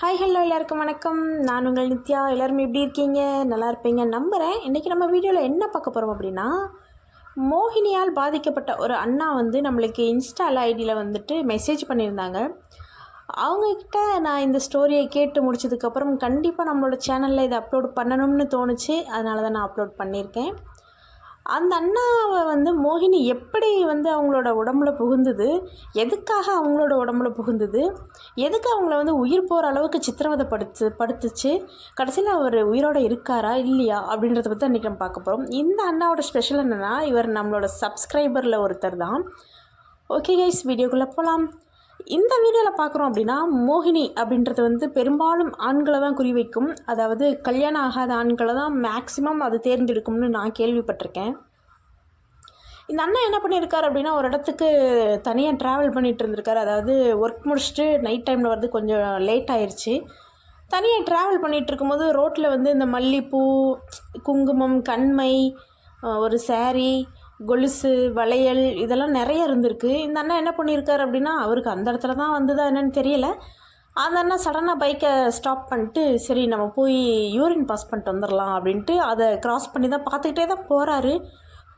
Hi hello எல்லாருக்கும் வணக்கம். நான் உங்கள் நித்யா. எல்லோருமே எப்படி இருக்கீங்க? நல்லா இருப்பீங்க. நம்புகிறேன் இன்றைக்கி நம்ம வீடியோவில் என்ன பார்க்க போகிறோம் அப்படின்னா மோகினியால் பாதிக்கப்பட்ட ஒரு அண்ணா வந்து நம்மளுக்கு இன்ஸ்டால ஐடியில் வந்துட்டு மெசேஜ் பண்ணியிருந்தாங்க. அவங்கக்கிட்ட நான் இந்த ஸ்டோரியை கேட்டு முடிச்சதுக்கப்புறம் கண்டிப்பாக நம்மளோட சேனலில் இதை அப்லோட் பண்ணணும்னு தோணுச்சு. அதனால தான் நான் அப்லோட் பண்ணியிருக்கேன். அந்த அண்ணாவை வந்து மோகினி எப்படி வந்து அவங்களோட உடம்புல புகுந்தது? எதுக்காக அவங்களோட உடம்புல புகுந்தது? எதுக்கு அவங்கள வந்து உயிர் போகிற அளவுக்கு சித்திரவதை படுத்து படுத்துச்சு? கடைசியில் அவர் உயிரோட இருக்காரா? இல்லையா? அப்படின்றத பற்றி அன்றைக்கி நம்ம பார்க்க போகிறோம் இந்த அண்ணாவோட ஸ்பெஷல் என்னென்னா இவர் நம்மளோட சப்ஸ்கிரைபரில் ஒருத்தர் தான். ஓகே கைஸ் வீடியோக்குள்ளே போகலாம் இந்த வீடியோவில் பார்க்குறோம் அப்படின்னா மோகினி அப்படின்றது வந்து பெரும்பாலும் ஆண்களை தான் குறிவைக்கும் அதாவது கல்யாணம் ஆகாத ஆண்களை தான் மேக்ஸிமம் அது தேர்ந்தெடுக்கும்னு நான் கேள்விப்பட்டிருக்கேன். இந்த அண்ணன் என்ன பண்ணியிருக்காரு அப்படின்னா ஒரு இடத்துக்கு தனியாக ட்ராவல் பண்ணிகிட்டு இருந்திருக்காரு. அதாவது ஒர்க் முடிச்சுட்டு நைட் டைமில் வரது கொஞ்சம் லேட் ஆயிடுச்சு தனியாக ட்ராவல் பண்ணிகிட்டு இருக்கும்போது ரோட்டில் வந்து இந்த மல்லிப்பூ குங்குமம் கண்மை ஒரு சேரீ கொலுசு வளையல் இதெல்லாம் நிறைய இருந்திருக்கு. இந்த அண்ணன் என்ன பண்ணியிருக்காரு அப்படின்னா அவருக்கு அந்த இடத்துல தான் வந்ததா என்னன்னு தெரியல. அந்த அண்ணா சடனாக பைக்கை ஸ்டாப் பண்ணிட்டு சரி நம்ம போய் யூரின் பாஸ் பண்ணிட்டு வந்துடலாம் அப்படின்ட்டு அதை கிராஸ் பண்ணி தான் பார்த்துக்கிட்டே தான் போகிறாரு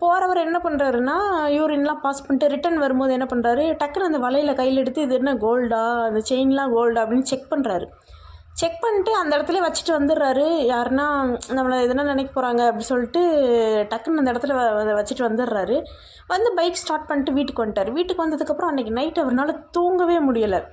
போகிறவர் என்ன பண்ணுறாருன்னா யூரின்லாம் பாஸ் பண்ணிட்டு ரிட்டர்ன் வரும்போது என்ன பண்ணுறாரு டக்குன்னு அந்த வலையில் கையில் எடுத்து இது என்ன கோல்டா அந்த செயின்லாம் கோல்டா அப்படின்னு செக் பண்ணுறாரு செக் பண்ணிட்டு அந்த இடத்துல வச்சுட்டு வந்துடுறாரு. யாருன்னா நம்மளை எதுனா நினைக்க போகிறாங்க அப்படி சொல்லிட்டு டக்குன்னு அந்த இடத்துல வ- வச்சுட்டு வந்துடுறாரு. வந்து பைக் ஸ்டார்ட் பண்ணிட்டு வீட்டுக்கு வந்துட்டார். வீட்டுக்கு வந்ததுக்கப்புறம் அன்றைக்கி நைட் அவரால் தூங்கவே முடியலை.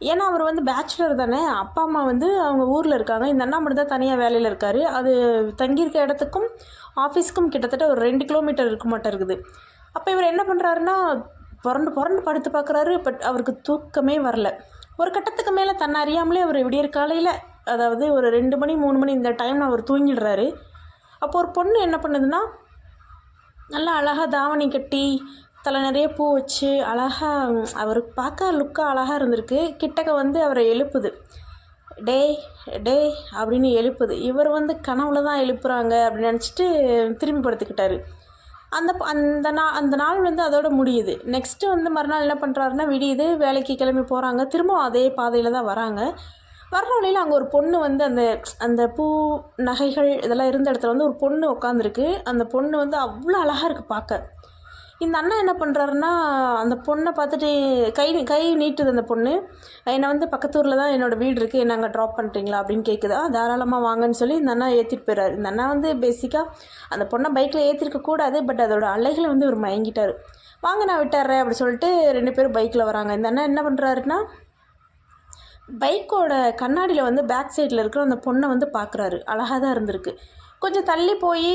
ஏன்னா அவர் வந்து பேச்சுலர் தானே. அப்பா அம்மா வந்து அவங்க ஊரில் இருக்காங்க. இந்த அண்ணா மட்டும் தான் தனியாக வேலையில் இருக்கார். அது தங்கியிருக்க இடத்துக்கும் ஆஃபீஸ்க்கும் கிட்டத்தட்ட ஒரு ரெண்டு கிலோமீட்டர் இருக்க மாட்டேன் இருக்குது அப்போ இவர் என்ன பண்ணுறாருன்னா புரண்டு புரண்டு படுத்து பார்க்குறாரு பட் அவருக்கு தூக்கமே வரல. ஒரு கட்டத்துக்கு மேலே தன்னை அறியாமலே அவர் விடியற் காலையில் அதாவது ஒரு ரெண்டு மணி மூணு மணி இந்த டைமில் அவர் தூங்கிடுறாரு. அப்போ ஒரு பொண்ணு என்ன பண்ணுதுன்னா நல்லா அழகாக தாவணி கட்டி தலை நிறைய பூ வச்சு அழகாக அவர் பார்க்க லுக்காக அழகாக இருந்திருக்கு. கிட்டக்க வந்து அவரை எழுப்புது. டே டே அப்படின்னு எழுப்புது. இவர் வந்து கனவுல தான் எழுப்புறாங்க அப்படின்னு நினச்சிட்டு திரும்பி படுத்துக்கிட்டாரு. அந்த அந்த நாள் அந்த நாள் வந்து அதோட முடியுது. நெக்ஸ்ட்டு வந்து மறுநாள் என்ன பண்ணுறாருன்னா விடியுது வேலைக்கு கிளம்பி போகிறாங்க திரும்பவும் அதே பாதையில் தான் வராங்க. வர்ற வழியில் அங்கே ஒரு பொண்ணு வந்து அந்த அந்த பூ நகைகள் இதெல்லாம் இருந்த இடத்துல வந்து ஒரு பொண்ணு உட்காந்துருக்கு அந்த பொண்ணு வந்து அவ்வளோ அழகாக இருக்குது பார்க்க. இந்த அண்ணா என்ன பண்ணுறாருன்னா அந்த பொண்ணை பார்த்துட்டு கை கை நீட்டுது அந்த பொண்ணு. என்னை வந்து பக்கத்து ஊரில் தான் என்னோடய வீடு இருக்குது என்ன அங்கே ட்ராப் பண்ணுறீங்களா அப்படின்னு கேட்குதா தாராளமாக வாங்கன்னு சொல்லி இந்த அண்ணா ஏற்றிட்டு போயிறாரு. இந்த அண்ணா வந்து பேசிக்காக அந்த பொண்ணை பைக்கில் ஏற்றிருக்க கூடாது பட் அதோட அலைகளை வந்து இவர் மயங்கிட்டார். வாங்க நான் விட்டுறேன் அப்படி சொல்லிட்டு ரெண்டு பேரும் பைக்கில் வராங்க. இந்த அண்ணா என்ன பண்ணுறாருன்னா பைக்கோட கண்ணாடியில் வந்து பேக் சைடில் இருக்கிற அந்த பொண்ணை வந்து பார்க்குறாரு அழகாக தான் இருந்திருக்கு. கொஞ்சம் தள்ளி போய்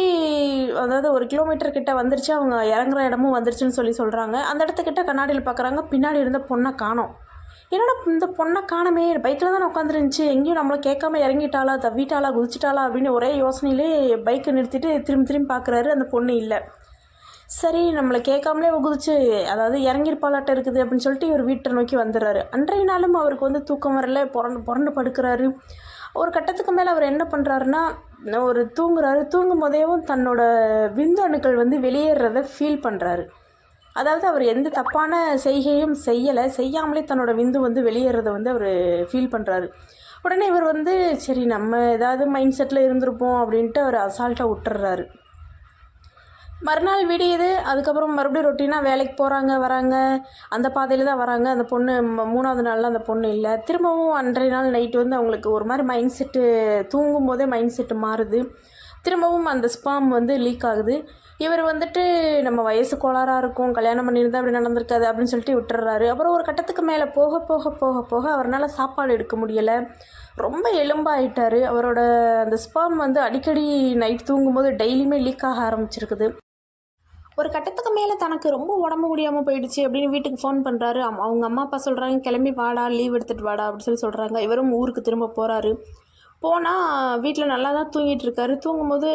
அதாவது ஒரு கிலோமீட்டர் கிட்ட வந்துருச்சு அவங்க இறங்குற இடமும் வந்துருச்சுன்னு சொல்லி சொல்கிறாங்க அந்த இடத்துக்கிட்ட கண்ணாடியில் பார்க்குறாங்க பின்னாடி இருந்த பொண்ணை காணோம். என்னடா இந்த பொண்ணை காணமே? பைக்கில் தான் உட்காந்துருந்துச்சு எங்கேயும் நம்மளை கேட்காம இறங்கிட்டாளா? தவிட்டாளா குதிச்சிட்டாளா? அப்படின்னு ஒரே யோசனையிலே பைக்கை நிறுத்திட்டு திரும்பி திரும்பி பார்க்குறாரு அந்த பொண்ணு இல்லை. சரி நம்மளை கேட்காமலே குதிச்சு அதாவது இறங்கிருப்பாளாட்ட இருக்குது அப்படின்னு சொல்லிட்டு இவர் வீட்டை நோக்கி வந்துடுறாரு. அன்றைய நாளும் அவருக்கு வந்து தூக்கம் வரல. புரண்டு புரண்டு படுக்கிறாரு. ஒரு கட்டத்துக்கு மேலே அவர் என்ன பண்ணுறாருன்னா ஒரு தூங்குறாரு தூங்கும் போதேவும் தன்னோட விந்து அணுக்கள் வந்து வெளியேறத ஃபீல் பண்ணுறாரு அதாவது அவர் எந்த தப்பான செய்கையும் செய்யலை செய்யாமலே தன்னோட விந்து வந்து வெளியேறதை வந்து அவர் ஃபீல் பண்ணுறாரு உடனே இவர் வந்து சரி நம்ம ஏதாவது மைண்ட் செட்டில் இருந்திருப்போம் அப்படின்ட்டு அவர் அசால்ட்டாக விட்டுறாரு மறுநாள் விடியுது அதுக்கப்புறம் மறுபடியும் ரொட்டீனாக வேலைக்கு போகிறாங்க வராங்க. அந்த பாதையில் தான் வராங்க. அந்த பொண்ணு ம- மூணாவது நாளில் அந்த பொண்ணு இல்லை. திரும்பவும் அன்றைய நாள் நைட்டு வந்து அவங்களுக்கு ஒரு மாதிரி மைண்ட் செட்டு தூங்கும் போதே மைண்ட் செட்டு மாறுது. திரும்பவும் அந்த ஸ்பாம் வந்து லீக் ஆகுது. இவர் வந்துட்டு நம்ம வயசு கோளாறாக இருக்கும் கல்யாணம் பண்ணியிருந்தா அப்படி நடந்திருக்காது அப்படின்னு சொல்லிட்டு விட்டுறாரு. அப்புறம் ஒரு கட்டத்துக்கு மேலே போக போக போக போக அவரால் சாப்பாடு எடுக்க முடியலை. ரொம்ப எலும்பாயிட்டார். அவரோட அந்த ஸ்பாம் வந்து அடிக்கடி நைட் தூங்கும்போது டெய்லியுமே லீக் ஆக ஆரம்பிச்சிருக்குது. ஒரு கட்டத்துக்கு மேலே தனக்கு ரொம்ப உடம்பு முடியாமல் போயிடுச்சு அப்படின்னு வீட்டுக்கு ஃபோன் பண்ணுறாரு அவங்க அம்மா அப்பா சொல்கிறாங்க கிளம்பி வாடா லீவ் எடுத்துகிட்டு வாடா அப்படின்னு சொல்லி சொல்கிறாங்க இவரும் ஊருக்கு திரும்ப போகிறாரு போனால் வீட்டில் நல்லா தான் தூங்கிட்டு இருக்காரு. தூங்கும்போது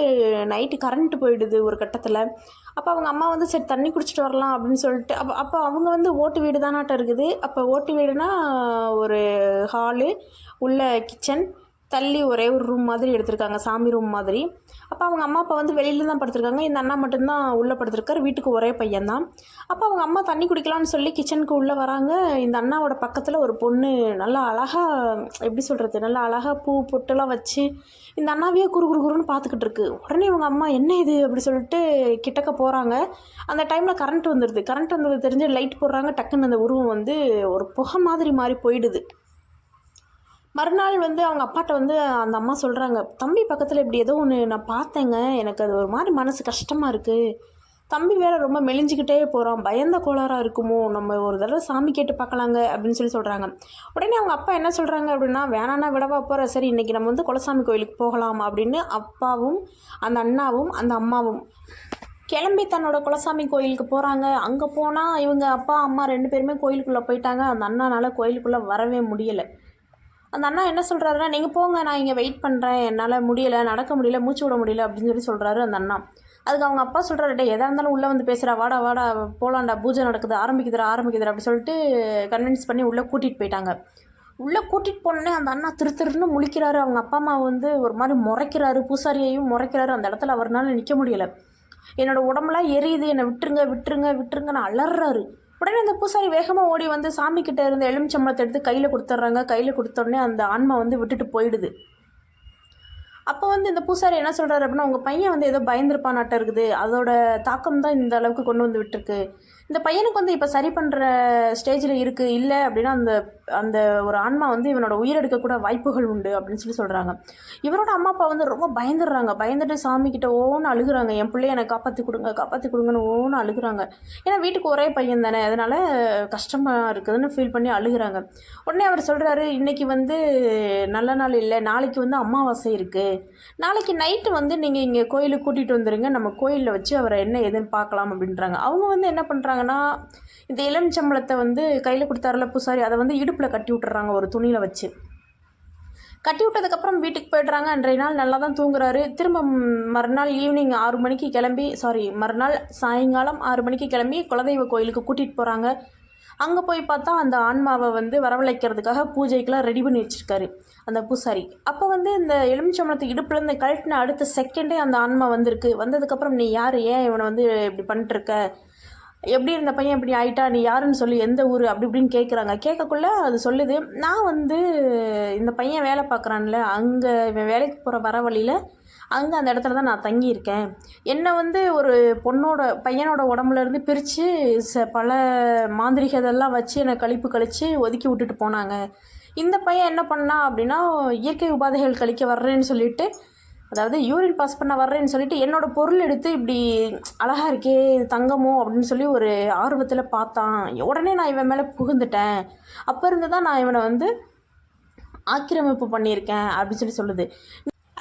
நைட்டு கரண்ட் போயிடுது ஒரு கட்டத்தில். அப்போ அவங்க அம்மா வந்து சரி தண்ணி குடிச்சிட்டு வரலாம் அப்படின்னு சொல்லிட்டு அப்போ அப்போ அவங்க வந்து ஓட்டு வீடு தானாட்டம் இருக்குது. அப்போ ஓட்டு வீடுனா ஒரு ஹாலு உள்ள கிச்சன் தள்ளி ஒரே ஒரு ரூம் மாதிரி எடுத்திருக்காங்க சாமி ரூம் மாதிரி. அப்போ அவங்க அம்மா அப்பா வந்து வெளியில தான் படுத்திருக்காங்க. இந்த அண்ணா மட்டும்தான் உள்ளே படுத்திருக்காரு. வீட்டுக்கு ஒரே பையன்தான் அப்போ அவங்க அம்மா தண்ணி குடிக்கலாம்னு சொல்லி கிச்சனுக்கு உள்ளே வராங்க. இந்த அண்ணாவோட பக்கத்தில் ஒரு பொண்ணு நல்லா அழகாக எப்படி சொல்கிறது நல்லா அழகாக பூ பொட்டெல்லாம் வச்சு இந்த அண்ணாவையே குறு குறு குருன்னு பார்த்துக்கிட்டு இருக்கு. உடனே இவங்க அம்மா என்ன இது? அப்படி சொல்லிட்டு கிட்டக்க போகிறாங்க அந்த டைமில் கரண்ட் வந்துடுது கரண்ட் வந்தது தெரிஞ்சு லைட் போடுறாங்க. டக்குன்னு அந்த உருவம் வந்து ஒரு புகை மாதிரி மாறி போயிடுது. மறுநாள் வந்து அவங்க அப்பாட்ட வந்து அந்த அம்மா சொல்கிறாங்க தம்பி பக்கத்தில் இப்படி ஏதோ ஒன்று நான் பார்த்தேங்க. எனக்கு அது ஒரு மாதிரி மனசு கஷ்டமாக இருக்குது தம்பி வேற ரொம்ப மெலிஞ்சிக்கிட்டே போகிறான் பயந்த கோளாறாக இருக்குமோ? நம்ம ஒரு தடவை சாமி கேட்டு பார்க்கலாங்க அப்படின்னு சொல்லி சொல்கிறாங்க உடனே அவங்க அப்பா என்ன சொல்கிறாங்க அப்படின்னா வேணான்னா விடவா போகிற சரி இன்றைக்கி நம்ம வந்து குலசாமி கோயிலுக்கு போகலாம் அப்படின்னு அப்பாவும் அந்த அண்ணாவும் அந்த அம்மாவும். கிளம்பி தன்னோட குலசாமி கோயிலுக்கு போகிறாங்க அங்கே போனால் இவங்க அப்பா அம்மா ரெண்டு பேருமே கோயிலுக்குள்ளே போயிட்டாங்க. அந்த அண்ணானால் கோயிலுக்குள்ளே வரவே முடியலை. அந்த அண்ணா என்ன சொல்கிறாருன்னா நீங்கள் போங்க நான் இங்கே வெயிட் பண்ணுறேன் என்னால் முடியலை நடக்க முடியல மூச்சு விட முடியல அப்படின்னு சொல்லி சொல்கிறாரு அந்த அண்ணா. அதுக்கு அவங்க அப்பா சொல்கிறாரு டே எதாக இருந்தாலும் உள்ளே வந்து பேசுகிறா வாடா வாடா போலாண்டா பூஜை நடக்குது ஆரம்பிக்குதுடா ஆரம்பிக்குதுடா அப்படி சொல்லிட்டு கன்வின்ஸ் பண்ணி உள்ளே கூட்டிகிட்டு போயிட்டாங்க. உள்ளே கூட்டிகிட்டு போனோன்னே அந்த அண்ணா திரு திருன்னு முழிக்கிறாரு. அவங்க அப்பா அம்மா வந்து ஒரு மாதிரி முறைக்கிறாரு பூசாரியையும் முறைக்கிறாரு. அந்த இடத்துல அவர்னால நிற்க முடியல. என்னோடய உடம்புலாம் எரியுது என்னை விட்டுருங்க விட்டுருங்க விட்டுருங்கன்னு அலறாரு. உடனே அந்த பூசாரி வேகமாக ஓடி வந்து சாமி கிட்ட இருந்த எலுமிச்சம்பளத்தை எடுத்து கையில் கொடுத்துட்றாங்க. கையில் கொடுத்தோடனே அந்த ஆன்மா வந்து விட்டுட்டு போயிடுது. அப்போ வந்து இந்த பூசாரி என்ன சொல்கிறாரு அப்படின்னா உங்கள் பையன் வந்து ஏதோ பயந்துருப்பானாட்டம் இருக்குது. அதோட தாக்கம் தான் இந்த அளவுக்கு கொண்டு வந்து விட்டுருக்கு. இந்த பையனுக்கு வந்து இப்போ சரி பண்ணுற ஸ்டேஜில் இருக்குது இல்லை அப்படின்னா அந்த அந்த ஒரு ஆன்மா வந்து இவனோட உயிரெடுக்கக்கூட வாய்ப்புகள் உண்டு அப்படின்னு சொல்லி சொல்கிறாங்க இவரோட அம்மா அப்பா வந்து ரொம்ப பயந்துடுறாங்க. பயந்துட்டு சாமி கிட்ட ஓன்னு அழுகுறாங்க. என் பிள்ளைய எனக்கு காப்பாற்றி கொடுங்க காப்பாற்றி கொடுங்கன்னு ஓன்னு அழுகுறாங்க. ஏன்னா வீட்டுக்கு ஒரே பையன் தானே. அதனால் கஷ்டமாக இருக்குதுன்னு ஃபீல் பண்ணி அழுகுறாங்க. உடனே அவர் சொல்கிறாரு இன்றைக்கி வந்து நல்ல நாள் இல்லை. நாளைக்கு வந்து அமாவாசை இருக்குது நாளைக்கு நைட்டு வந்து நீங்கள் இங்கே கோயிலுக்கு கூட்டிகிட்டு வந்துடுங்க நம்ம கோயிலில் வச்சு அவரை என்ன ஏதுன்னு பார்க்கலாம் அப்படின்றாங்க. அவங்க வந்து என்ன பண்ணுறாங்க பண்ணுறாங்கன்னா இந்த எலுமிச்சம்பளத்தை வந்து கையில் கொடுத்தாருல பூசாரி அதை வந்து இடுப்பில் கட்டி விட்டுறாங்க ஒரு துணியில் வச்சு. கட்டி விட்டதுக்கப்புறம் வீட்டுக்கு போய்ட்றாங்க. அன்றைய நாள் நல்லா தான் தூங்குறாரு. திரும்ப மறுநாள் ஈவினிங் ஆறு மணிக்கு கிளம்பி சாரி மறுநாள் சாயங்காலம் ஆறு மணிக்கு கிளம்பி குலதெய்வ கோயிலுக்கு கூட்டிகிட்டு போகிறாங்க அங்கே போய் பார்த்தா அந்த ஆன்மாவை வந்து வரவழைக்கிறதுக்காக பூஜைக்கெலாம் ரெடி பண்ணி வச்சுருக்காரு அந்த பூசாரி. அப்போ வந்து இந்த எலுமிச்சம்பளத்தை இடுப்புலேருந்து கழட்டின அடுத்த செகண்டே அந்த ஆன்மா வந்திருக்கு. வந்ததுக்கப்புறம் நீ யார்? ஏன் இவனை வந்து இப்படி பண்ணிட்டுருக்க எப்படி இருந்த பையன் இப்படி ஆயிட்டா? நீ யாருன்னு சொல்லி எந்த ஊர்? அப்படி இப்படின்னு கேட்குறாங்க கேட்கக்குள்ள அது சொல்லுது நான் வந்து இந்த பையன் வேலை பார்க்குறான்ல அங்கே இவன் வேலைக்கு போகிற வர வழியில் அங்கே அந்த இடத்துல தான் நான் தங்கியிருக்கேன். என்னை வந்து ஒரு பொண்ணோட பையனோட உடம்புலேருந்து பிரித்து ச பல மாந்திரிகதெல்லாம் வச்சு என்னை கழிப்பு கழித்து ஒதுக்கி விட்டுட்டு போனாங்க. இந்த பையன் என்ன பண்ணான் அப்படின்னா இயற்கை உபாதைகள் கழிக்க வர்றேன்னு சொல்லிட்டு அதாவது யூரின் பாஸ் பண்ண வர்றேன்னு சொல்லிட்டு என்னோட பொருள் எடுத்து இப்படி அழகாக இருக்கே இது தங்கமோ அப்படின்னு சொல்லி ஒரு ஆர்வத்தில் பார்த்தான். உடனே நான் இவன் மேலே புகுந்துட்டேன். அப்போ இருந்து தான் நான் இவனை வந்து ஆக்கிரமிப்பு பண்ணியிருக்கேன் அப்படின்னு சொல்லி சொல்லுது.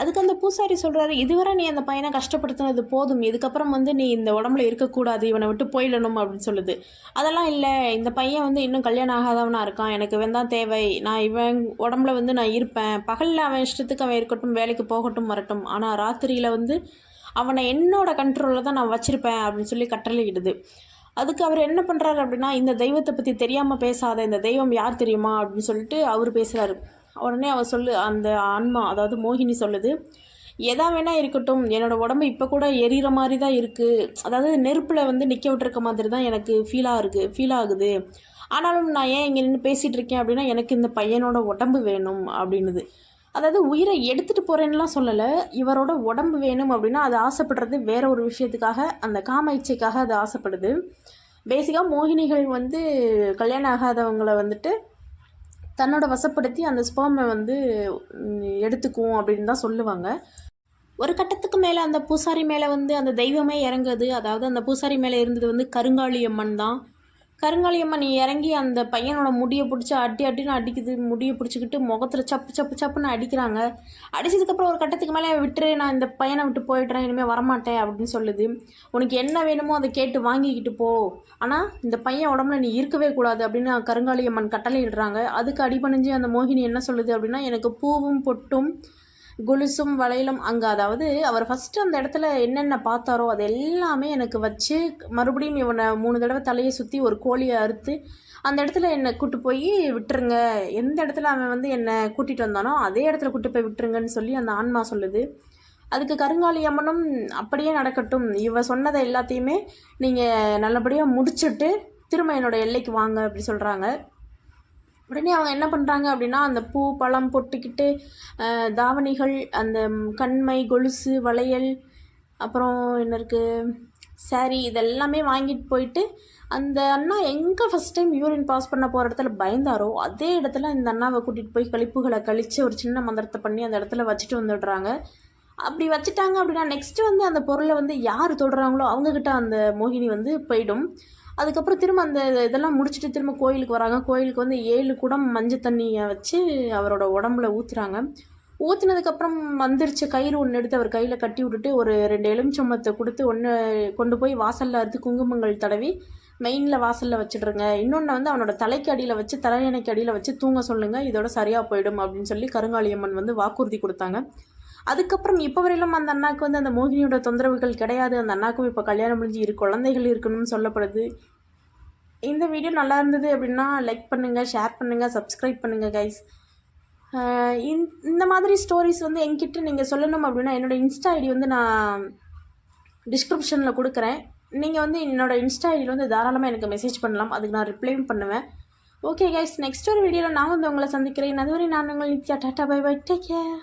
அதுக்கு அந்த பூசாரி சொல்கிறாரு இதுவரை நீ அந்த பையனை கஷ்டப்படுத்தினது போதும். இதுக்கப்புறம் வந்து நீ இந்த உடம்புல இருக்கக்கூடாது. இவனை விட்டு போயிடணும் அப்படின்னு சொல்லுது. அதெல்லாம் இல்லை. இந்த பையன் வந்து இன்னும் கல்யாணம் ஆகாதவனாக இருக்கான். எனக்கு இவன் தான் தேவை. நான் இவன் உடம்புல வந்து நான் இருப்பேன். பகலில் அவன் இஷ்டத்துக்கு அவன் இருக்கட்டும் வேலைக்கு போகட்டும் வரட்டும். ஆனால் ராத்திரியில் வந்து அவனை என்னோட கண்ட்ரோலில் தான் நான் வச்சுருப்பேன் அப்படின்னு சொல்லி கட்டளையிடுது. அதுக்கு அவர் என்ன பண்ணுறாரு அப்படின்னா இந்த தெய்வத்தை பற்றி தெரியாமல் பேசாத. இந்த தெய்வம் யார் தெரியுமா? அப்படின்னு சொல்லிட்டு அவர் பேசுகிறாரு உடனே அவள் சொல்லு அந்த ஆன்மா அதாவது மோகினி சொல்லுது எதா வேணா இருக்கட்டும் என்னோடய உடம்பு இப்போ கூட எரியிற மாதிரி தான் இருக்குது அதாவது நெருப்பில் வந்து நிற்க விட்டுருக்க மாதிரி தான் எனக்கு ஃபீலாக இருக்குது ஃபீல் ஆகுது. ஆனாலும் நான் ஏன் இங்கே நின்று பேசிகிட்டு இருக்கேன் அப்படின்னா எனக்கு இந்த பையனோட உடம்பு வேணும் அப்படின்னுது. அதாவது உயிரை எடுத்துகிட்டு போகிறேன்னுலாம் சொல்லலை. இவரோட உடம்பு வேணும் அப்படின்னா அது ஆசைப்படுறது வேற ஒரு விஷயத்துக்காக அந்த காம இச்சைக்காக அது ஆசைப்படுது. பேசிக்காக மோகினிகள் வந்து கல்யாணம் ஆகாதவங்களை வந்துட்டு தன்னோட வசப்படுத்தி அந்த ஸ்பேமை வந்து எடுத்துக்குவோம் அப்படின்னு தான் சொல்லுவாங்க. ஒரு கட்டத்துக்கு மேலே அந்த பூசாரி மேலே வந்து அந்த தெய்வமே இறங்குது. அதாவது அந்த பூசாரி மேலே இருந்தது வந்து கருங்காளியம்மன் தான். கருங்காலியம்மா நீ இறங்கி அந்த பையனோட முடியை பிடிச்சி அடி அடின்னு அடிக்குது. முடியை பிடிச்சிக்கிட்டு முகத்தில் சப்பு சப்பு சப்புன்னு அடிக்கிறாங்க. அடித்ததுக்கப்புறம் ஒரு கட்டத்துக்கு மேலே விட்டுரு நான் இந்த பையனை விட்டு போயிடுறேன் இனிமேல் வரமாட்டேன் அப்படின்னு சொல்லுது. உனக்கு என்ன வேணுமோ அதை கேட்டு வாங்கிக்கிட்டு போ. ஆனால் இந்த பையன் உடம்புல நீ இருக்கவே கூடாது அப்படின்னு கருங்காலியம்மன் கட்டளை இடுறாங்க அதுக்கு அடிபணிஞ்சு அந்த மோகினி என்ன சொல்லுது அப்படின்னா எனக்கு பூவும் பொட்டும் குலுசும் வளையலும் அங்கே அதாவது அவர் ஃபஸ்ட்டு அந்த இடத்துல என்னென்ன பார்த்தாரோ அது எல்லாமே எனக்கு வச்சு மறுபடியும் இவனை மூணு தடவை தலையை சுற்றி ஒரு கோழியை அறுத்து அந்த இடத்துல என்னை கூட்டு போய் விட்டுருங்க. எந்த இடத்துல அவன் வந்து என்னை கூட்டிகிட்டு வந்தானோ அதே இடத்துல கூட்டு போய் விட்டுருங்கன்னு சொல்லி அந்த ஆன்மா சொல்லுது. அதுக்கு கருங்காலி அம்மனும் அப்படியே நடக்கட்டும். இவ சொன்னதை எல்லாத்தையுமே நீங்கள் நல்லபடியாக முடிச்சுட்டு திரும்ப என்னோட எல்லைக்கு வாங்க அப்படி சொல்கிறாங்க உடனே அவங்க என்ன பண்ணுறாங்க அப்படின்னா அந்த பூ பழம் பொட்டுக்கிட்டு தாவணிகள் அந்த கண்மை கொலுசு வளையல் அப்புறம் என்ன இருக்குது சாரி இதெல்லாமே வாங்கிட்டு போயிட்டு அந்த அண்ணா எங்கே ஃபஸ்ட் டைம் யூரின் பாஸ் பண்ண போகிற இடத்துல பயந்தாரோ அதே இடத்துல இந்த அண்ணாவை கூட்டிகிட்டு போய் கழிப்புகளை கழித்து ஒரு சின்ன மந்திரத்தை பண்ணி அந்த இடத்துல வச்சுட்டு வந்துடுறாங்க. அப்படி வச்சுட்டாங்க அப்படின்னா நெக்ஸ்ட்டு வந்து அந்த பொருளை வந்து யார் தொடுறாங்களோ அவங்கக்கிட்ட அந்த மோகினி வந்து போயிடும். அதுக்கப்புறம் திரும்ப அந்த இதெல்லாம் முடிச்சுட்டு திரும்ப கோயிலுக்கு வராங்க. கோயிலுக்கு வந்து ஏழு குடம் மஞ்சள் தண்ணியை வச்சு அவரோட உடம்புல ஊற்றுறாங்க ஊற்றுனதுக்கப்புறம் வந்துருச்சு. கயிறு ஒன்று எடுத்து அவர் கையில் கட்டி விட்டுட்டு ஒரு ரெண்டு எலுமிச்சம்பத்தை கொடுத்து ஒன்று கொண்டு போய் வாசலில் அறுத்து குங்குமங்கள் தடவி மெயினில் வாசலில் வச்சிடுறங்க. இன்னொன்று வந்து அவனோட தலைக்கு அடியில் வச்சு தலையணைக்கு அடியில் வச்சு தூங்க சொல்லுங்கள் இதோட சரியாக போயிடும் அப்படின்னு சொல்லி கருங்காளியம்மன் வந்து வாக்குறுதி கொடுத்தாங்க. அதுக்கப்புறம் இப்போ வரையிலும் அந்த அண்ணாக்கு வந்து அந்த மோகினியோட தொந்தரவுகள் கிடையாது. அந்த அண்ணாக்கும் இப்போ கல்யாணம் முடிஞ்சு இரு குழந்தைகள் இருக்கணும்னு சொல்லப்படுது. இந்த வீடியோ நல்லா இருந்தது அப்படின்னா லைக் பண்ணுங்கள் ஷேர் பண்ணுங்கள் சப்ஸ்கிரைப் பண்ணுங்கள் கைஸ் இந்த மாதிரி ஸ்டோரிஸ் வந்து என்கிட்ட நீங்கள் சொல்லணும் அப்படின்னா என்னோடய இன்ஸ்டா ஐடி வந்து நான் டிஸ்கிரிப்ஷனில் கொடுக்குறேன். நீங்கள் வந்து என்னோடய இன்ஸ்டா ஐடியில் வந்து தாராளமாக எனக்கு மெசேஜ் பண்ணலாம். அதுக்கு நான் ரிப்ளையும் பண்ணுவேன். ஓகே கைஸ் நெக்ஸ்ட் ஒரு வீடியோவில் நான் வந்து உங்களை சந்திக்கிறேன். அதுவரை நான் உங்களை Nithya. Tata bye bye take care